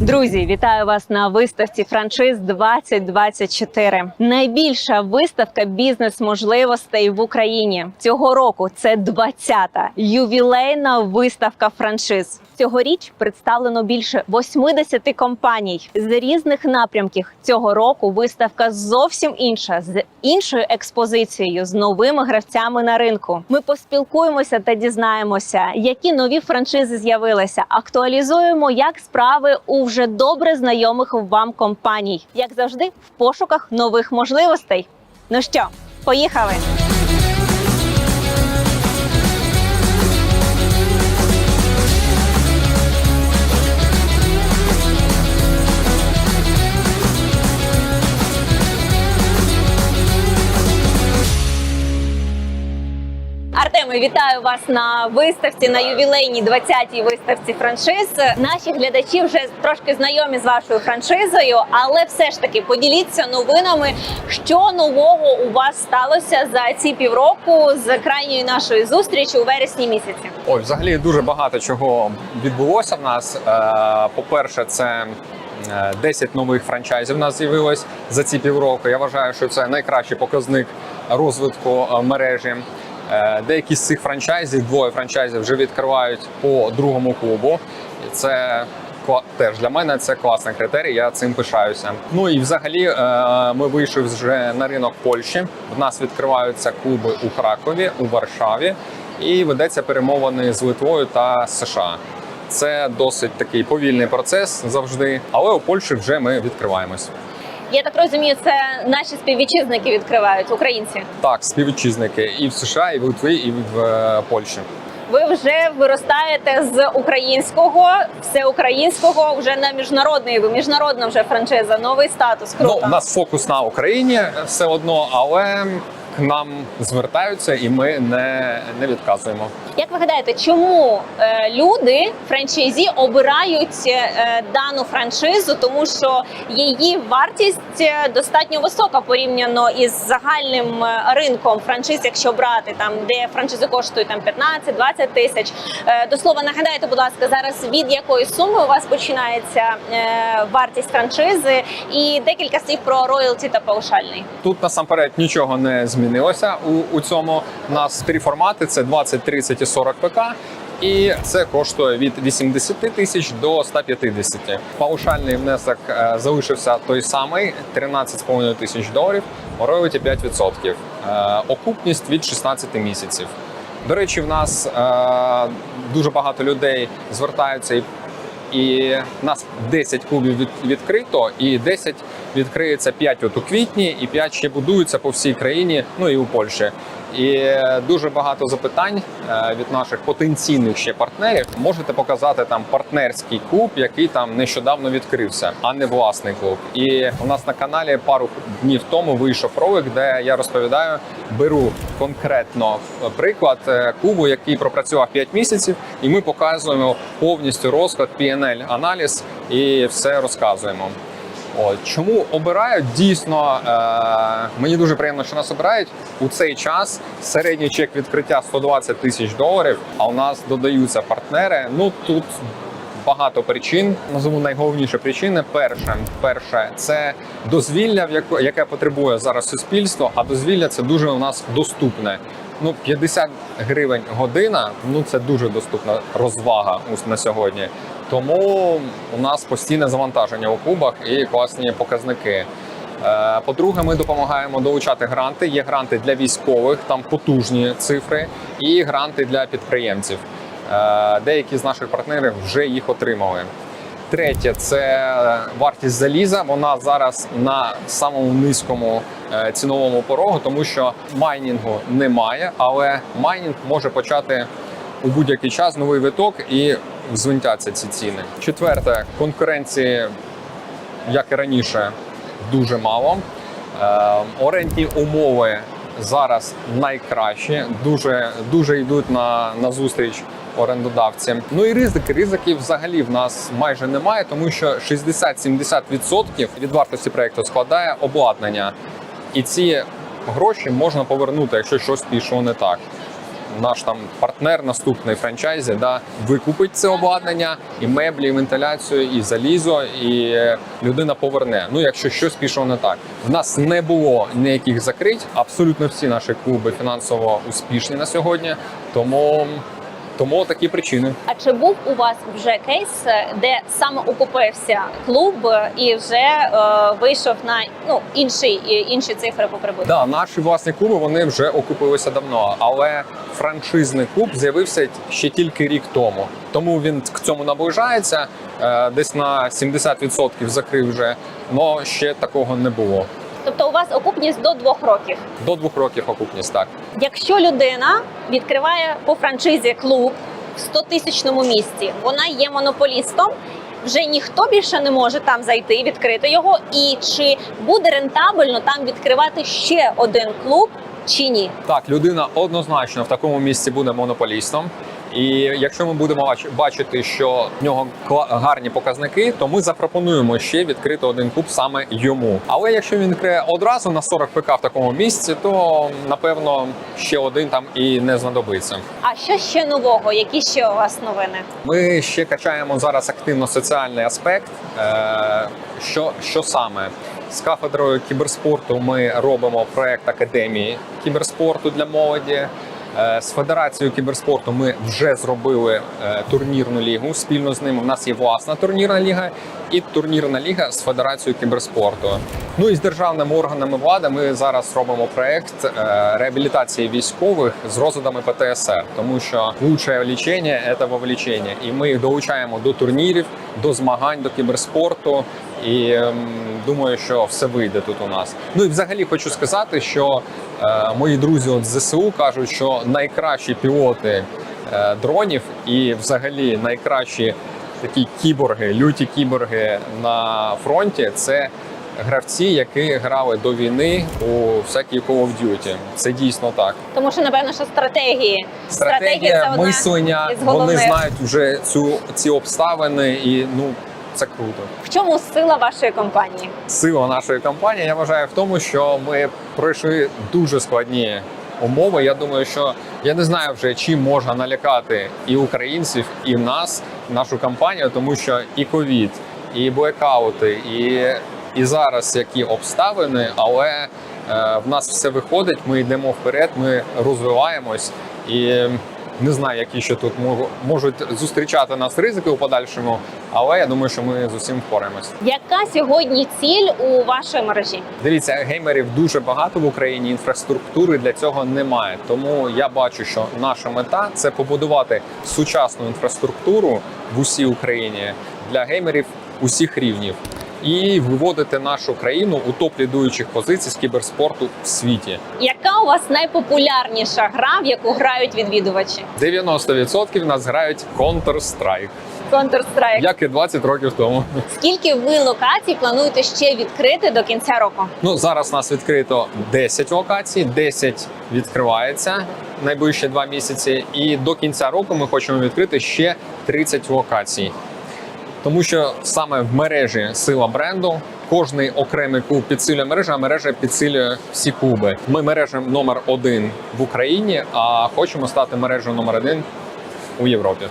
Друзі, вітаю вас на виставці франшиз 2024. Найбільша виставка бізнес-можливостей в Україні цього року. Це 20-та ювілейна виставка франшиз. Цьогоріч представлено більше 80 компаній з різних напрямків. Цього року виставка зовсім інша з іншою експозицією, з новими гравцями на ринку. Ми поспілкуємося та дізнаємося, які нові франшизи з'явилися. Актуалізуємо, як справи у вже добре знайомих вам компаній, як завжди, в пошуках нових можливостей. Ну що, поїхали! Артеме, вітаю вас на виставці на ювілейній 20-й виставці франшиз. Наші глядачі вже трошки знайомі з вашою франшизою, але все ж таки поділіться новинами, що нового у вас сталося за ці півроку з крайньої нашої зустрічі у вересні місяці. Ой, взагалі дуже багато чого відбулося в нас. Е, По-перше, це е, 10 нових франчайзів у нас з'явилось за ці півроку. Я вважаю, що це найкращий показник розвитку е, мережі. Е, Деякі з цих франчайзів, двоє франчайзів вже відкривають по другому клубу. І це теж для мене це класний критерій. Я цим пишаюся. Ну і взагалі е, ми вийшли вже на ринок Польщі. В нас відкриваються клуби у Кракові, у Варшаві, і ведеться перемовини з Литвою та США. Це досить такий повільний процес завжди, але у Польщі вже ми відкриваємось. Я так розумію, це наші співвітчизники відкривають українці. Так, співвітчизники і в США, і в Литві, і в е, Польщі. Ви вже виростаєте з українського, всеукраїнського вже на міжнародний. Ви міжнародна вже франшиза, новий статус. Круто. Ну, у нас фокус на Україні все одно, але нам звертаються, і ми не, не відказуємо. Як ви гадаєте, чому е, люди франчайзі обирають е, дану франшизу, тому що її вартість е, достатньо висока порівняно із загальним ринком франшиз, якщо брати там, де франшизи коштують там 15-20 тисяч. Е, до слова, нагадайте, будь ласка, зараз від якої суми у вас починається е, вартість франшизи, і декілька слів про роялті та паушальний. Тут насамперед нічого не змінилося у, у цьому. У нас три формати: це 20, 30 і 40 ПК. І це коштує від 80 тисяч до 150. Паушальний внесок е, залишився той самий 13,5 тисяч доларів, роялті 5%. Е, окупність від 16 місяців. До речі, в нас е, дуже багато людей звертаються і і в нас 10 клубів від, відкрито, і 10 відкриється 5 от у квітні, і 5 ще будуються по всій країні, ну і у Польщі. І е, дуже багато запитань е, від наших потенційних ще партнерів. Можете показати там партнерський клуб, який там нещодавно відкрився, а не власний клуб. І у нас на каналі пару днів тому вийшов ролик, де я розповідаю, беру конкретно е, приклад е, клубу, який пропрацював 5 місяців, і ми показуємо повністю розклад, PNL аналіз і все розказуємо. От. Чому обирають? Дійсно, е, мені дуже приємно, що нас обирають. У цей час середній чек відкриття 120 тисяч доларів, а у нас додаються партнери. Ну тут багато причин. Назову найголовніші причини. Перше, перше це дозвілля, яке потребує зараз суспільство, а дозвілля це дуже у нас доступне. Ну, 50 гривень година, ну це дуже доступна розвага на сьогодні. Тому у нас постійне завантаження у клубах і класні показники. Е, По-друге, ми допомагаємо долучати гранти. Є гранти для військових, там потужні цифри, і гранти для підприємців. Е, Деякі з наших партнерів вже їх отримали. Третє це вартість заліза. Вона зараз на самому низькому е, ціновому порогу, тому що майнінгу немає, але майнінг може почати у будь-який час новий виток і взвинтяться ці ціни. Четверте конкуренції, як і раніше, дуже мало. Е, орендні умови зараз найкращі, дуже, дуже йдуть на, на зустріч орендодавцям. Ну і ризики. Ризиків взагалі в нас майже немає, тому що 60-70% від вартості проекту складає обладнання, і ці гроші можна повернути, якщо щось пішло не так. Наш там партнер наступний франчайзі, да, викупить це обладнання, і меблі, і вентиляцію, і залізо, і е, людина поверне. Ну, якщо щось пішло не так. В нас не було ніяких закрить. Абсолютно всі наші клуби фінансово успішні на сьогодні. Тому, тому такі причини. А чи був у вас вже кейс, е, де саме окупився клуб е, і вже е, вийшов на ну інший е, інші цифри по прибутку? Да, наші власні клуби вони вже окупилися давно, але франшизний клуб з'явився ще тільки рік тому. Тому він к цьому наближається. Е, Десь на 70% закрив вже, але ще такого не було. Тобто у вас окупність до двох років. До двох років окупність так. Якщо людина відкриває по франшизі клуб в 100 тисячному місці, вона є монополістом. Вже ніхто більше не може там зайти, відкрити його. І чи буде рентабельно там відкривати ще один клуб чи ні? Так, людина однозначно в такому місці буде монополістом. І якщо ми будемо бачити, що в нього гарні показники, то ми запропонуємо ще відкрити один клуб саме йому. Але якщо він відкриє одразу на 40 ПК в такому місці, то напевно ще один там і не знадобиться. А що ще нового? Які ще у вас новини? Ми ще качаємо зараз активно соціальний аспект. Е, Що, що саме? З кафедрою кіберспорту ми робимо проект академії кіберспорту для молоді. Е, З федерацією кіберспорту ми вже зробили е, турнірну лігу. Спільно з ними у нас є власна турнірна ліга і турнірна ліга з федерацією кіберспорту. Ну і з державними органами влади ми зараз робимо проект е, реабілітації військових з розладами ПТСР, тому що лучше лічення це вовлечення. І ми їх долучаємо до турнірів, до змагань, до кіберспорту. І ем, думаю, що все вийде тут у нас. Ну і взагалі хочу сказати, що мої друзі от з ЗСУ кажуть, що найкращі пілоти е, дронів і взагалі найкращі такі кіборги, люті кіборги на фронті це гравці, які грали до війни у всякій Call of Duty. Це дійсно так. Тому що напевно, що стратегії Стратегія, це мислення, із вони знають вже цю ці обставини, і ну це круто. В чому сила вашої компанії? Сила нашої компанії я вважаю в тому, що ми пройшли дуже складні умови. Я думаю, що я не знаю вже чим можна налякати і українців, і нас, нашу компанію, тому що і ковід, і блекаути, і, і зараз які обставини, але е, в нас все виходить. Ми йдемо вперед, ми розвиваємось і. Не знаю, які ще тут мо- можуть зустрічати нас ризики у подальшому, але я думаю, що ми з усім впораємось. Яка сьогодні ціль у вашої мережі? Дивіться, геймерів дуже багато в Україні. Інфраструктури для цього немає. Тому я бачу, що наша мета це побудувати сучасну інфраструктуру в усій Україні для геймерів усіх рівнів і виводити нашу країну у топ лідуючих позицій з кіберспорту в світі. Яка у вас найпопулярніша гра, в яку грають відвідувачі? 90% нас грають Counter-Strike, Counter-Strike. як і 20 років тому. Скільки ви локацій плануєте ще відкрити до кінця року? Ну зараз нас відкрито 10 локацій, 10 відкривається найближчі два місяці. І до кінця року ми хочемо відкрити ще 30 локацій. Тому що саме в мережі сила бренду. Кожний окремий клуб підсилює мережа, а мережа підсилює всі клуби. Ми мережа номер один в Україні, а хочемо стати мережею номер один у Європі.